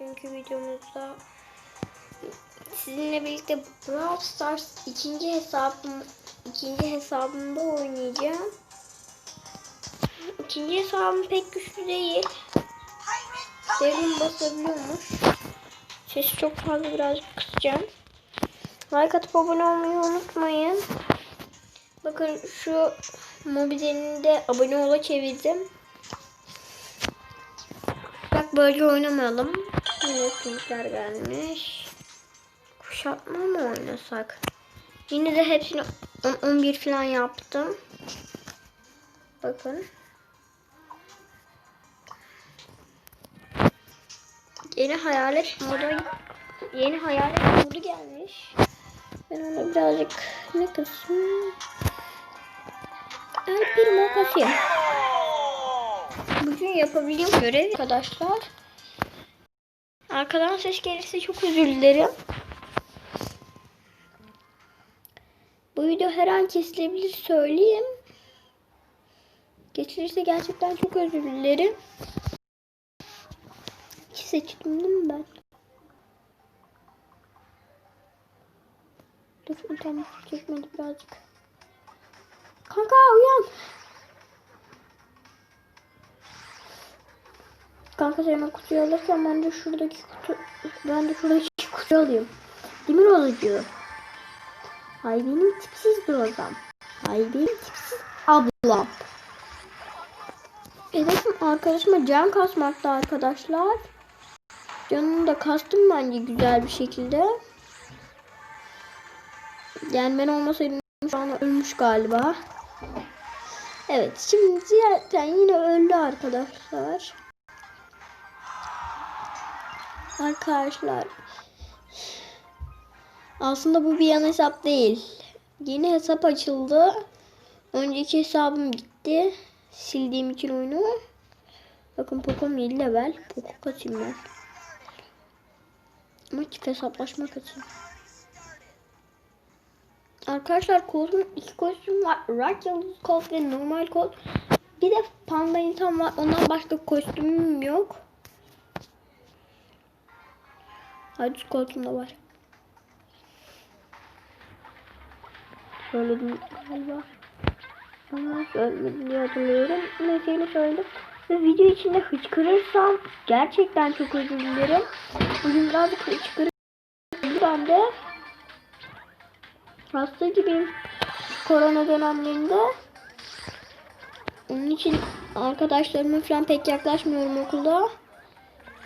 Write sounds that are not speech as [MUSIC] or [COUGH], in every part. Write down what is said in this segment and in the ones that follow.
Bugünkü videomuzda sizinle birlikte Brawl Stars ikinci hesabım ikinci hesabımda oynayacağım. İkinci hesabım pek güçlü değil. Devrim basabiliyormuş. Sesi çok fazla birazcık kısacağım. Like atıp abone olmayı unutmayın. Bakın şu mobilini de abone ola çevirdim. Bak böyle oynamayalım. Etkinlikler gelmiş. Kuşatma mı oynasak? Yine de hepsini 10-11 falan yaptım. Bakın. Yeni hayalet modu yeni hayalet modu gelmiş. Ben ona birazcık ne kısmı El bir kasayım. Bugün yapabildiğim görev arkadaşlar. Arkadan ses gelirse çok özür dilerim. Bu video her an kesilebilir söyleyeyim. Geçilirse gerçekten çok özür dilerim. İki seçtim değil mi ben? Dur internet çekmedi birazcık. Kanka uyan. Kanka o kutuyu alırken ben de şuradaki kutu ben de şuradaki kutuyu alayım. Demir olucu. Ay benim tipsiz bir adam. Ay benim tipsiz ablam. Hedefim arkadaşıma can kasmakta arkadaşlar. Canını da kastım bence güzel bir şekilde. Yani ben olmasaydım şu an ölmüş galiba. Evet şimdi zaten yine öldü arkadaşlar. Arkadaşlar. Aslında bu bir yan hesap değil. Yeni hesap açıldı. Önceki hesabım gitti. Sildiğim için oyunu. Bakın Poco'm 7 level. Poco kaçayım ben. Ama çift hesaplaşma kaçayım. Arkadaşlar koltuğum iki kostüm var. Rock yıldız kolt ve normal kolt. Bir de panda insan var. Ondan başka kostümüm yok. Hadi koltuğumda var. Söyledim galiba. Ama söylemedim diye hatırlıyorum. Yine söyledim. Ve video içinde hıçkırırsam gerçekten çok özür dilerim. Bugün birazcık hıçkırırım. Ben de hasta gibiyim. Korona dönemlerinde. Onun için arkadaşlarıma falan pek yaklaşmıyorum okulda.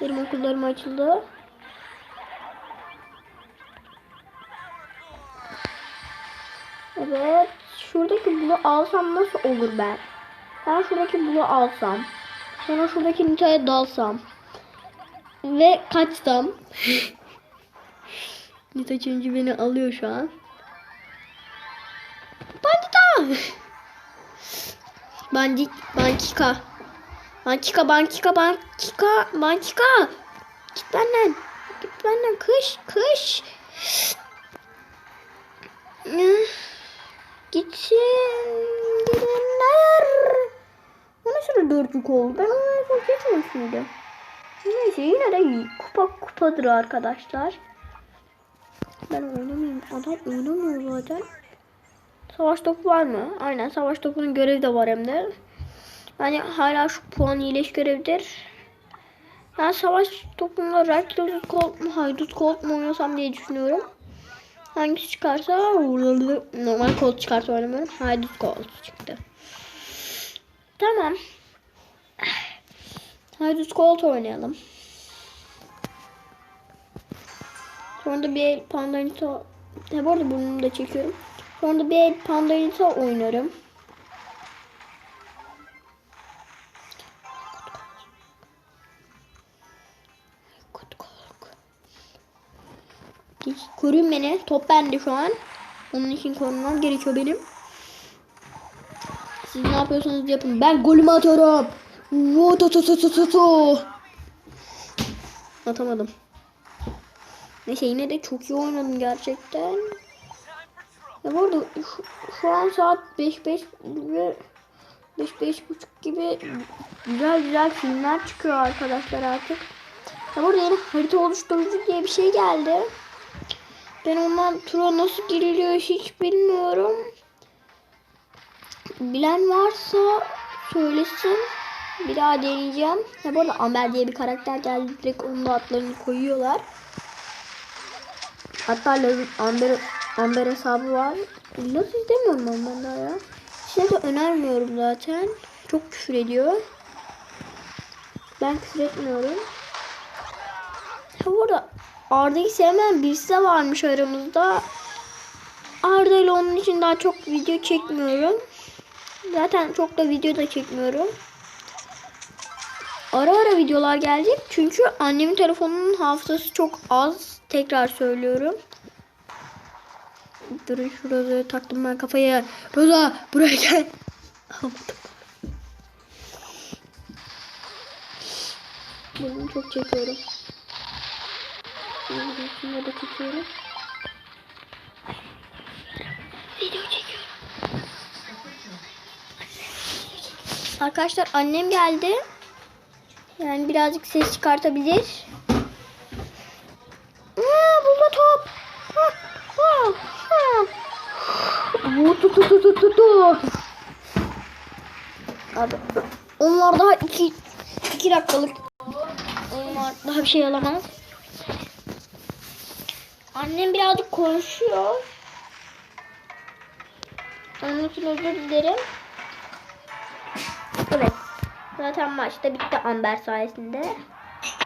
Benim okullarım açıldı. Evet. Şuradaki bulu alsam nasıl olur ben? Ben şuradaki bulu alsam. Sonra şuradaki Nita'ya dalsam. Ve kaçsam. [LAUGHS] Nita çünkü beni alıyor şu an. Bandita! Bandit, Bankika. Bankika, Bankika, Bankika, Bankika. Git benden. Git benden. Kış, kış. Gitsin gidenler. O nasıl dörtlük oldu? Ben onu en son geçmemiş miydim? Neyse yine de kupa kupadır arkadaşlar. Ben oynamayayım. Adam oynamıyor zaten. Savaş topu var mı? Aynen savaş topunun görevi de var hem de. Yani hala şu puan iyileş görevidir. Ben savaş topunda Red Colt mu Haydut Colt mu oynasam diye düşünüyorum. Hangisi çıkarsa normal Colt çıkarsa oynamıyorum. Haydut Colt çıktı. Tamam. Haydut Colt oynayalım. Sonra da bir el Pandanita He bu arada burnumu da çekiyorum. Sonra da bir el Pandanita oynarım. Koruyun beni. Top bende şu an. Onun için korunmam gerekiyor benim. Siz ne yapıyorsanız yapın. Ben golümü atıyorum. Atamadım. Neyse yine de çok iyi oynadım gerçekten. Ya bu arada şu, şu an saat 5 5 ve 5 5 buçuk gibi güzel güzel filmler çıkıyor arkadaşlar artık. Ha burada yeni harita oluşturucu diye bir şey geldi. Ben ondan tura nasıl giriliyor hiç bilmiyorum. Bilen varsa söylesin. Bir daha deneyeceğim. Ya bu arada Amber diye bir karakter geldi. Direkt onun da atlarını koyuyorlar. Hatta Amber, Amber hesabı var. Laz izlemiyorum ben daha ya. Size de önermiyorum zaten. Çok küfür ediyor. Ben küfür etmiyorum. Ha bu arada Arda'yı sevmeyen birisi de varmış aramızda. Arda ile onun için daha çok video çekmiyorum. Zaten çok da video da çekmiyorum. Ara ara videolar gelecek. Çünkü annemin telefonunun hafızası çok az. Tekrar söylüyorum. Durun şu Roza'ya taktım ben kafaya. Roza buraya gel. Bunu çok çekiyorum. Bunu da çekiyorum. Video çekiyorum. Arkadaşlar annem geldi. Yani birazcık ses çıkartabilir. Aa, burada top. Ha, ha, ha. Tu tu. Abi, onlar daha iki, iki dakikalık. Onlar daha bir şey alamaz. Annem birazcık konuşuyor. Onun için özür dilerim. Evet. Zaten maçta bitti Amber sayesinde.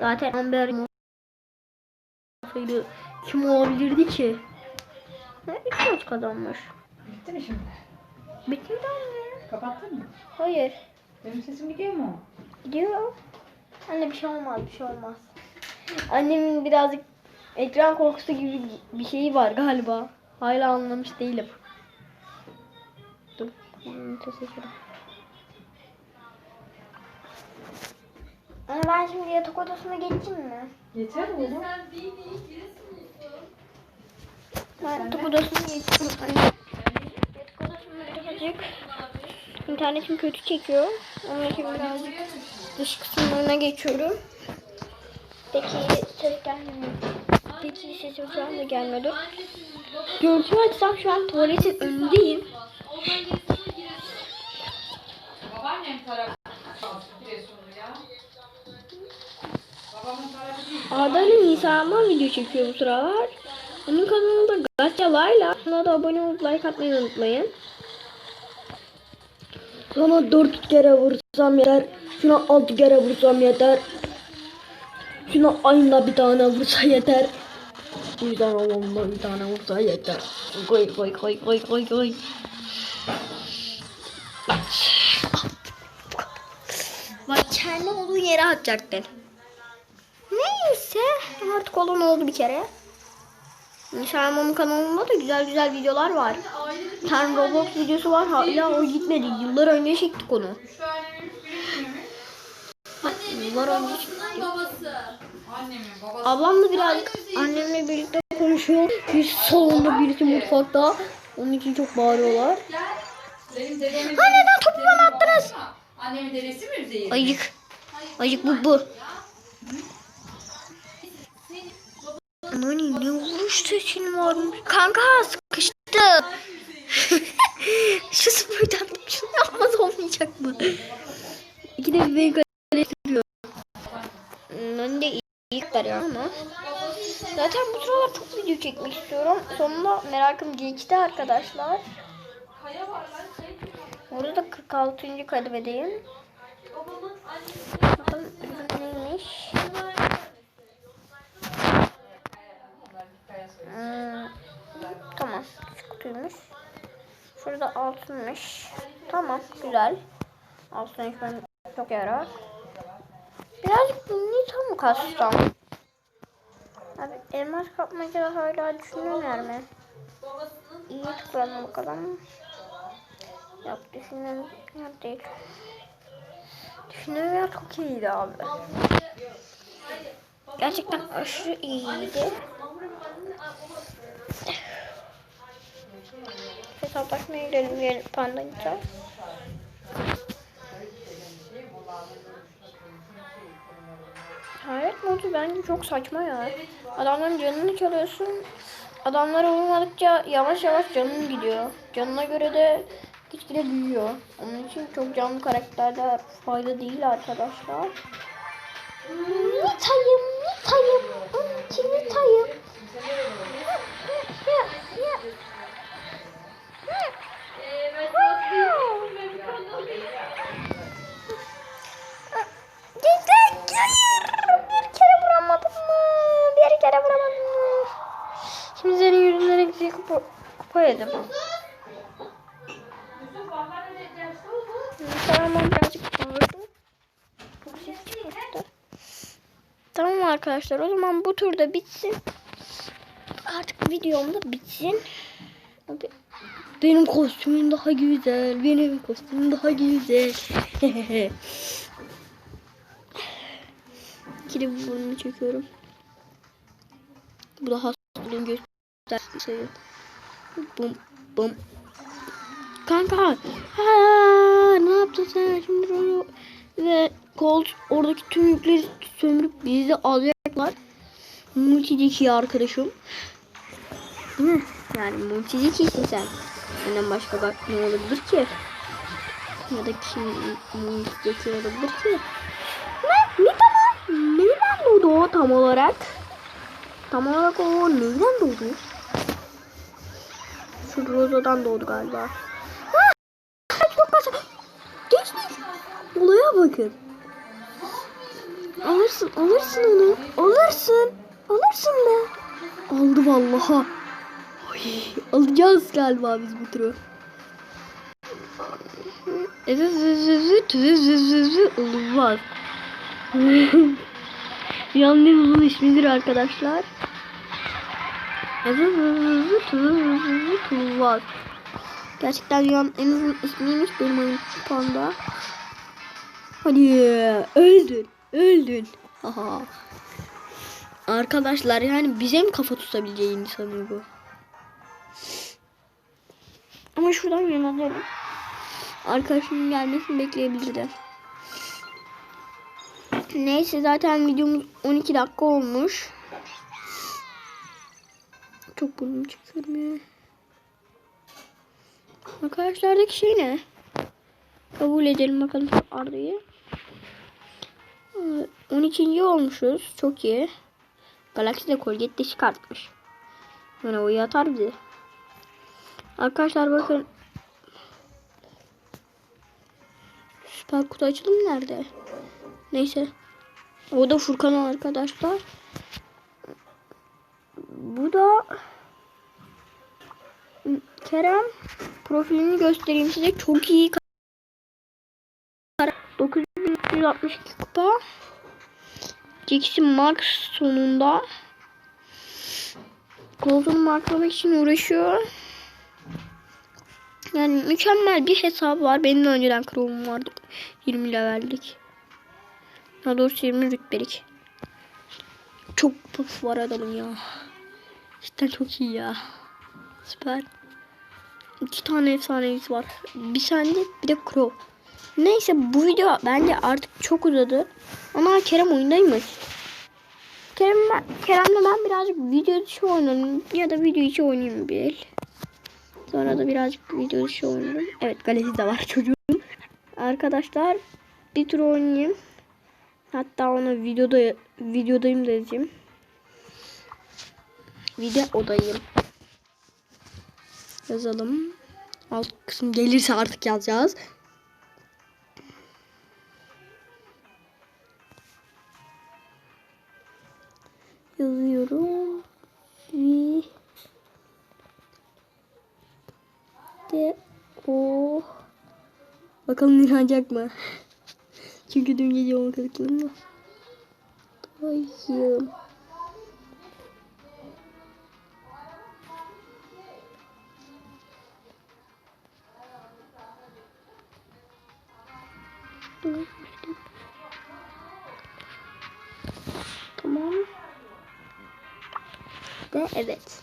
Zaten Amber olsaydı kim olabilirdi ki? Ne ilk maç kazanmış. Bitti mi şimdi? Bitti mi anne? Kapattın mı? Hayır. Benim sesim gidiyor mu? Gidiyor. Anne bir şey olmaz, bir şey olmaz. Annemin birazcık ekran korkusu gibi bir şeyi var galiba. Hala anlamış değilim. Dur. Teşekkür ben şimdi yatak odasına geçeyim mi? Yeter oğlum. Ben yatak odasına geçiyorum anne. Yatak odasında birazcık internetim kötü çekiyor. Onun için birazcık dış kısımlarına geçiyorum. Peki ses gelmiyor. Peki ses şu anda gelmedi. Görüntümü açsam şu an tuvaletin önündeyim. Babaannem tarafı Giresunlu ya. Babamın tarafı değil. Arda'nın Nisan'dan video çekiyor bu sıralar. Onun kanalında Gatya Layla. Ona da abone olup like atmayı unutmayın. Sana dört kere vursam yeter. Şuna altı kere vursam yeter. Şuna ayında bir tane vursa yeter. Bu yüzden Allah'ımda bir tane vursa yeter. Koy koy koy koy koy koy. Bak kendi olduğu yere atacaktın. Neyse artık olan oldu bir kere. Mam'ın kanalında da güzel güzel videolar var. Bir tane Roblox videosu var hala o gitmedi. Yıllar önce çektik onu. Yıllar önce çektik. Annemin babası. Ablam da birazcık annemle birlikte konuşuyor. Birisi salonda birisi mutfakta. Onun için çok bağırıyorlar. Benim dedemin... Ha neden topu bana attınız? Annemin dedesi mi Üzeyir? Ayık. Ayık bu bu. Nani ne vuruş sesin varmış. Kanka sıkıştı. [LAUGHS] Şu spordan şunu yapmaz olmayacak mı? İki de bir kale sürüyor. Nani de iyi ya ama. Zaten bu sıralar çok video çekmek istiyorum. Sonunda merakım geçti arkadaşlar. Orada da 46. kademedeyim. Bakalım neymiş. Hmm, tamam. Küçük kutuymuş. Şurada altınmış. Tamam. Güzel. Altın ben çok yarar. Birazcık Nita mı kassam? Abi elmas kapmaca hala düşünüyorlar mı? İyi tıklayalım bakalım. Yok düşünüyorum. Yok değil. Düşünüyorum ya çok iyiydi abi. Gerçekten aşırı iyiydi. Hesaplaşmaya gidelim gel pandayınca. Hayret modu bence çok saçma ya. Adamların canını çalıyorsun. Adamlara vurmadıkça yavaş yavaş canın gidiyor. Canına göre de gitgide büyüyor. Onun için çok canlı karakterler fayda değil arkadaşlar. Nitayım, Nitayım, onun için Nitayım. Bir kere vuramadım mı? Vuramadım mı? Şimdi senin yüzünden eksiği kupa, kupa yedim. Tamam birazcık çıkarttı. Tamam arkadaşlar o zaman bu turda bitsin. Artık videom da bitsin. Benim kostümüm daha güzel. Benim kostümüm daha güzel. [LAUGHS] İkili burnunu çekiyorum. Bu da hastalığın gösterdiği sayı. Bum bum. Kanka. Ha, ne yaptın sen şimdi onu ve Colt oradaki tüm yükleri sömürüp bizi alacaklar. Multideki arkadaşım. Değil mi? Yani multidekisin sen. Senden başka bak ne olabilir ki? Ya da kim multideki olabilir ki? Ne? Ne tamam? Neyden doğdu o tam olarak? Tam olarak o neyden doğdu? Şu Rozo'dan doğdu galiba. Ha! Olaya bakın. Alırsın, alırsın onu. Alırsın. Alırsın be. Aldı vallaha. Ay, alacağız galiba biz bu turu. Olmaz. En uzun ismidir arkadaşlar. Olmaz. Gerçekten dünyanın en uzun ismiymiş benim oyun panda. Hadi öldün. Öldün. Aha. Arkadaşlar yani bize mi kafa tutabileceğini sanıyor bu? Ama şuradan yönelelim. Arkadaşımın gelmesini bekleyebilirdi. Neyse zaten videomuz 12 dakika olmuş. Çok burnum ya. Arkadaşlardaki şey ne? Kabul edelim bakalım Arda'yı. Ee, 12. olmuşuz. Çok iyi. Galaxy de Colgate çıkartmış. Yani o yatar bize. Arkadaşlar bakın. Süper kutu açılım nerede? Neyse. O da Furkan arkadaşlar. Bu da Kerem profilini göstereyim size. Çok iyi. 9362 kupa. Jackson Max sonunda. Golden'u marklamak için uğraşıyor. Yani mükemmel bir hesabı var. Benim de önceden Chrome'um vardı. 20 levellik. Daha doğrusu 20 rütbelik. Çok puf var adamın ya. Cidden çok iyi ya. Süper. İki tane efsanemiz var. Bir sende bir de Crow. Neyse bu video bence artık çok uzadı. Ama Kerem oyundaymış. Kerem ben, Kerem'le ben birazcık video dışı oynarım ya da video içi oynayayım bir. Sonra da birazcık video dışı oynarım. Evet galesi de var çocuğun. Arkadaşlar bir tur oynayayım. Hatta onu videoda videodayım da yazayım. Video odayım. Yazalım. Alt kısım gelirse artık yazacağız. Yazıyorum. De o Bakalım inanacak mı? [LAUGHS] Çünkü dün gece onu kırıkladım da. bulamadım. Tamam. De evet.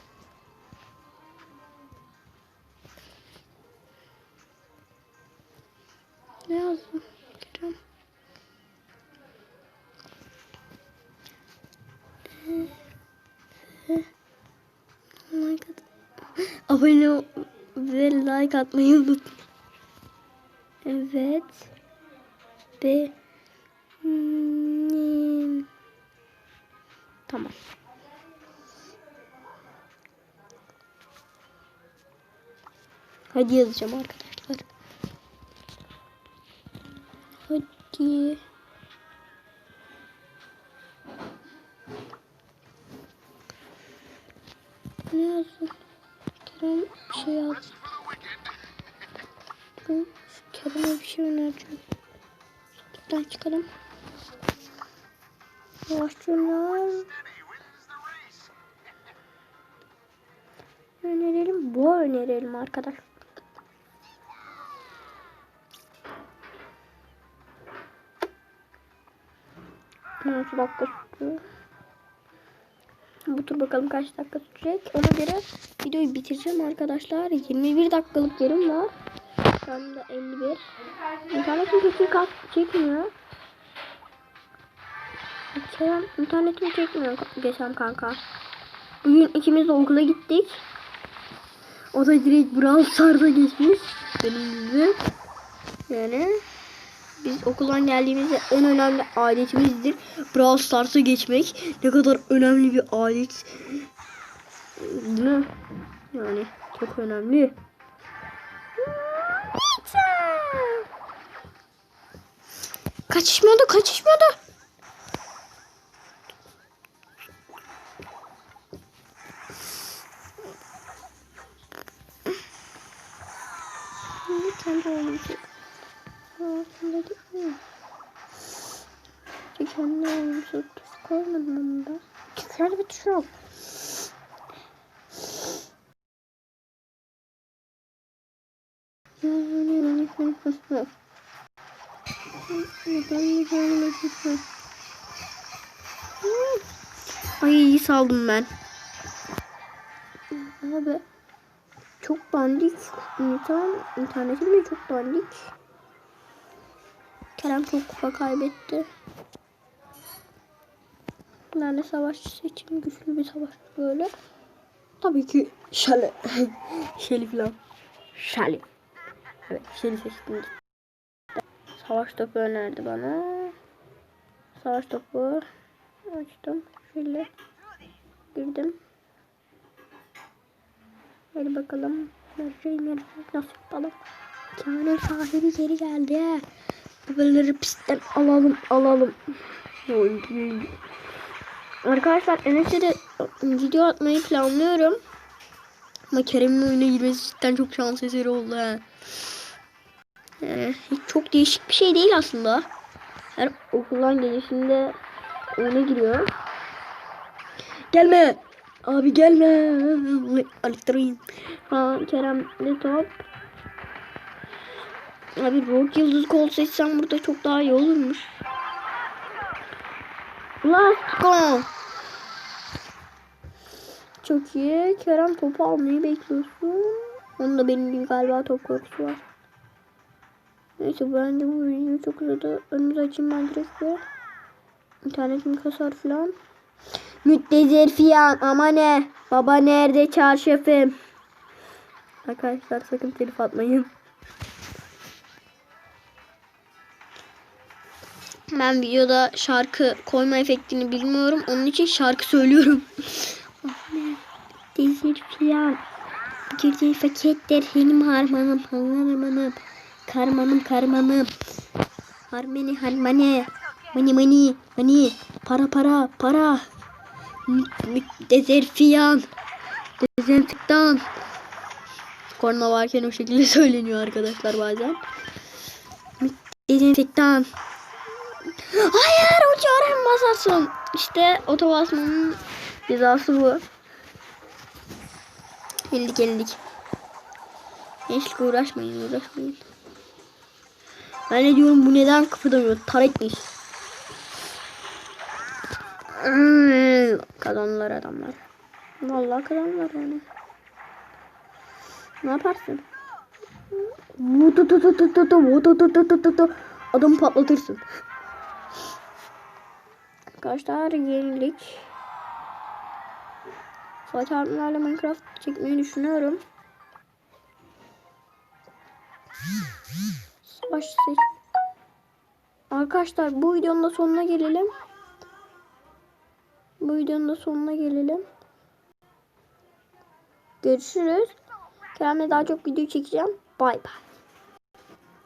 Ne yazdım? Kerem. [LAUGHS] Abone ol ve like atmayı unutmayın. Hadi yazacağım arkadaşlar. Hadi. Ne yazdım? Kerem bir şey yazdı. Kerem'e bir şey önereceğim. Buradan çıkalım. Yavaşçılar. Önerelim. Bu önerelim arkadaşlar. 12 dakika sürdü. Bu tur bakalım kaç dakika sürecek. Ona göre videoyu bitireceğim arkadaşlar. 21 dakikalık yerim var. Şu anda 51. İnternetim kötü kalk çekmiyor. Kerem internetim çekmiyor desem kanka. Bugün ikimiz de okula gittik. O da direkt Brawl Stars'a geçmiş. Benim gibi. Yani biz okuldan geldiğimizde en önemli adetimizdir. Brawl Stars'a geçmek. Ne kadar önemli bir adet. Değil mi? Yani çok önemli. Kaçışmadı kaçışmadı. Lütfen de olmayacak. Aslında değil mi? Kendi olmuşsa tuş koymadım onu da. Şöyle bir tuş yok. Ay iyi saldım ben. Abi çok dandik. İnternet, internetim de çok dandik. Kerem çok kupa kaybetti. Yani savaş seçim güçlü bir savaş böyle. Tabii ki Şali. Şeli falan. Şali. Evet Şeli seçtim. Savaş topu önerdi bana. Savaş topu açtım. Şöyle girdim. Hadi bakalım. Nereye nasıl yapalım? Kaan'ın sahibi geri geldi. Babaları pistten alalım alalım. Arkadaşlar Enes'e de video atmayı planlıyorum. Ama Kerem'in oyuna girmesi cidden çok şans eseri oldu ha. Yani çok değişik bir şey değil aslında. Her okuldan gelişinde oyuna giriyor. Gelme! Abi gelme! Aliktırayım. Ha Kerem de top. Abi Rock Yıldız kol seçsem burada çok daha iyi olurmuş. Let's go. Çok iyi. Kerem topu almayı bekliyorsun. Onun da benim gibi galiba top korkusu var. Neyse bence bu video çok uzadı. Önümüzü açayım ben direkt bir. İnternetim kasar falan. Müddezir fiyan ama ne? Baba nerede çarşafım? Arkadaşlar sakın telif atmayın. Ben videoda şarkı koyma efektini bilmiyorum. Onun için şarkı söylüyorum. Dizir fiyan. Girdiği faketler benim harmanım, harmanım. Karmanım, karmanım. Harmani, harmani. Mani, mani, mani. Para, para, para. Dezerfiyan. Dezenfektan. Korna varken o şekilde [LAUGHS] söyleniyor arkadaşlar bazen. Dezenfektan. Hayır uçuyorum basarsın. İşte oto basmanın cezası bu. Yenildik yenildik. Gençlik uğraşmayın uğraşmayın. Ben ne diyorum bu neden kıpırdamıyor? Tarekmiş. Hmm, Kazandılar adamlar. Vallahi kazandılar yani. Ne yaparsın? Vudu tu arkadaşlar yenilik. Fatih Harunlarla Minecraft çekmeyi düşünüyorum. Savaş seç. Arkadaşlar bu videonun da sonuna gelelim. Bu videonun da sonuna gelelim. Görüşürüz. Kendime daha çok video çekeceğim. Bay bay.